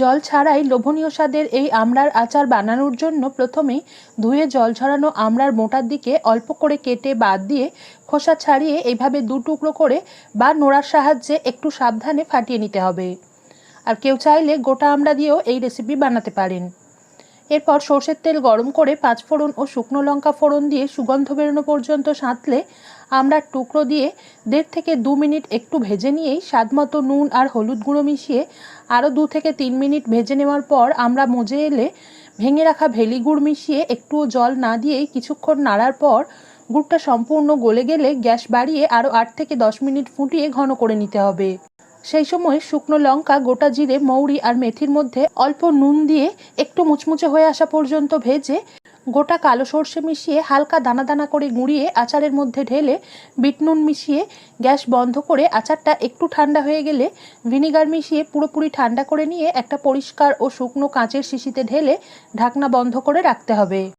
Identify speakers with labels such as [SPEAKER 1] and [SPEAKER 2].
[SPEAKER 1] জল ছাড়াই লোভনীয় স্বাদের এই আমড়ার আচার বানানোর জন্য প্রথমেই ধুয়ে জল ছড়ানো আমড়ার মোটার দিকে অল্প করে কেটে বাদ দিয়ে খোসা ছাড়িয়ে এইভাবে দু টুকরো করে বা নোড়ার সাহায্যে একটু সাবধানে ফাটিয়ে নিতে হবে। আর কেউ চাইলে গোটা আমড়া দিয়েও এই রেসিপি বানাতে পারেন। এরপর সর্ষের তেল গরম করে পাঁচ ফোড়ন ও শুকনো লঙ্কা ফোড়ন দিয়ে সুগন্ধ বেরোনো পর্যন্ত সাঁতলে আমরা টুকরো দিয়ে দেড় থেকে দু মিনিট একটু ভেজে নিয়েই স্বাদমতো নুন আর হলুদ গুঁড়ো মিশিয়ে আরও দু থেকে তিন মিনিট ভেজে নেওয়ার পর আমরা মজে এলে ভেঙে রাখা ভেলি গুড় মিশিয়ে একটুও জল না দিয়েই কিছুক্ষণ নাড়ার পর গুড়টা সম্পূর্ণ গলে গেলে গ্যাস বাড়িয়ে আরও আট থেকে দশ মিনিট ফুটিয়ে ঘন করে নিতে হবে। সেই সময় শুকনো লঙ্কা, গোটা জিরে, মৌরি আর মেথির মধ্যে অল্প নুন দিয়ে একটু মুচমুচে হয়ে আসা পর্যন্ত ভেজে গোটা কালো সর্ষে মিশিয়ে হালকা দানা দানা করে গুঁড়িয়ে আচারের মধ্যে ঢেলে বিট নুন মিশিয়ে গ্যাস বন্ধ করে আচারটা একটু ঠান্ডা হয়ে গেলে ভিনিগার মিশিয়ে পুরোপুরি ঠান্ডা করে নিয়ে একটা পরিষ্কার ও শুকনো কাঁচের শিশিতে ঢেলে ঢাকনা বন্ধ করে রাখতে হবে।